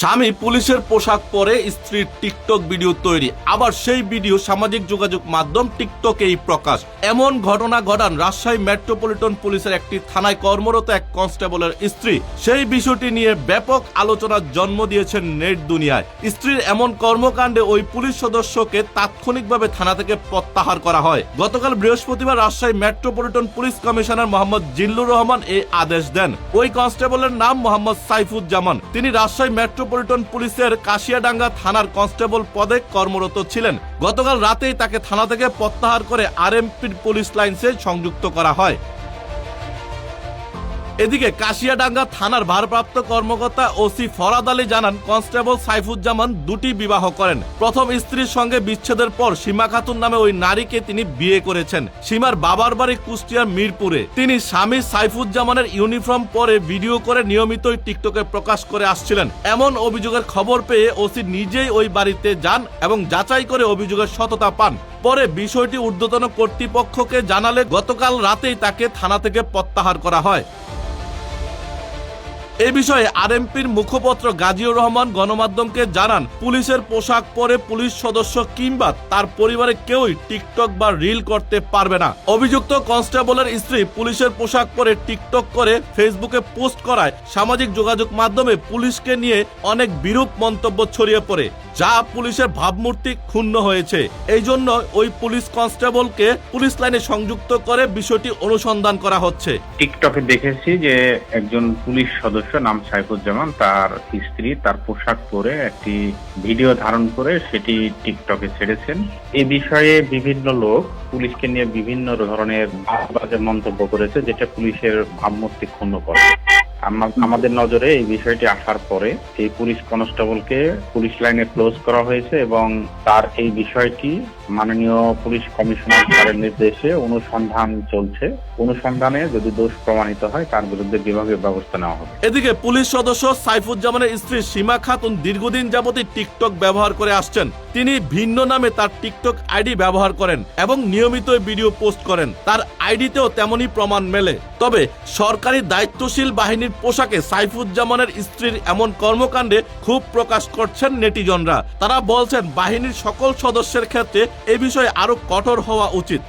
স্বামী পুলিশের পোশাক পরে স্ত্রীর টিকটক ভিডিও তৈরি। আবার সেই ভিডিও সামাজিক যোগাযোগ মাধ্যম টিকটকেই প্রকাশ। এমন ঘটনা ঘটান রাজশাহী মেট্রোপলিটন পুলিশের একটি থানায় কর্মরত এক কনস্টেবলের স্ত্রী। সেই বিষয়টি নিয়ে ব্যাপক আলোচনার জন্ম দিয়েছেন নেট দুনিয়ায়। স্ত্রীর এমন কর্মকাণ্ডে ওই পুলিশ সদস্যকে তাৎক্ষণিকভাবে থানা থেকে প্রত্যাহার করা হয়। গতকাল বৃহস্পতিবার Rajshahi metropolitan police commissioner Mohammad Zillur Rahman এই আদেশ দেন। ওই কনস্টেবলের নাম মোহাম্মদ সাইফুজ্জামান। তিনি রাজশাহী মেট্রোপলিটন পুলিশের কাশিয়াডাঙ্গা থানার কনস্টেবল পদে কর্মরত ছিলেন। গতকাল রাতেই তাকে থানা থেকে প্রত্যাহার করে আরএমপির পুলিশ লাইন্সে সংযুক্ত করা হয়। এদিকে কাশিয়াডাঙ্গা থানার ভারপ্রাপ্ত কর্মকর্তা ওসি ফরাদ আলী জানান, কনস্টেবল সাইফুজ্জামান দুটি বিবাহ করেন। প্রথম স্ত্রীর সঙ্গে বিচ্ছেদের পর সীমা খাতুন নামে ওই নারীকে তিনি বিয়ে করেছেন। সীমার বাবার বাড়ি কুষ্টিয়ার মিরপুরে। তিনি স্বামী সাইফুজ্জামানের ইউনিফর্ম পরে ভিডিও করে নিয়মিতই টিকটকে প্রকাশ করে আসছিলেন। এমন অভিযোগের খবর পেয়ে ওসি নিজেই ওই বাড়িতে যান এবং যাচাই করে অভিযোগের সততা পান। পরে বিষয়টি ঊর্ধ্বতন কর্তৃপক্ষকে জানালে গতকাল রাতেই তাকে থানা থেকে প্রত্যাহার করা হয়। এ বিষয়ে আরএমপির মুখপত্র গাজীউর রহমান গণমাধ্যমকে জানান, পুলিশের পোশাক পরে পুলিশ সদস্য কিংবা তার পরিবারে কেউই টিকটক বা রিল করতে পারবে না। অভিযুক্ত কনস্টেবলের স্ত্রী পুলিশের পোশাক পরে টিকটক করে ফেসবুকে পোস্ট করায় সামাজিক যোগাযোগ মাধ্যমে পুলিশকে নিয়ে অনেক বিরূপ মন্তব্য ছড়িয়ে পড়ে, যা পুলিশের ভাবমূর্তি ক্ষুণ্ণ হয়েছে। এই জন্য ওই পুলিশ কনস্টেবলকে পুলিশ লাইনে সংযুক্ত করে বিষয়টি অনুসন্ধান করা হচ্ছে। টিকটকে দেখেছি যে একজন পুলিশ সদস্য নাম সাইফুজ্জামান, তার স্ত্রী, তার পোশাক পরে একটি ভিডিও ধারণ করে সেটি টিকটকে ছেড়েছেন। এ বিষয়ে বিভিন্ন লোক পুলিশকে নিয়ে বিভিন্ন ধরনের মন্তব্য করেছে, যেটা পুলিশের ভাবমূর্তি ক্ষুণ্ণ করে। আমাদের নজরে এই বিষয়টি আসার পরে এই পুলিশ কনস্টেবলকে পুলিশ লাইনে ক্লোজ করা হয়েছে এবং তার এই বিষয়টি মাননীয় পুলিশ কমিশনার স্যারের নির্দেশে অনুসন্ধান চলছে। অনুসন্ধানে যদি দোষ প্রমাণিত হয়, তার বিরুদ্ধে বিভাগীয় ব্যবস্থা নেওয়া হবে। এদিকে পুলিশ সদস্য সাইফুজ্জামানের স্ত্রী সীমা খাতুন দীর্ঘদিন যাবতই টিকটক ব্যবহার করে আসছেন। তিনি ভিন্ন নামে তার টিকটক আইডি ব্যবহার করেন এবং নিয়মিত ভিডিও পোস্ট করেন। তার আইডিতেও তেমনই প্রমাণ মেলে। তবে সরকারি দায়িত্বশীল বাহিনীর পোশাকে সাইফুজ্জামানের স্ত্রীর এমন কর্মকাণ্ডে খুব প্রকাশ করছেন নেটিজনরা। তারা বলছেন, বাহিনীর সকল সদস্যের ক্ষেত্রে এ বিষয়ে আরও কঠোর হওয়া উচিত।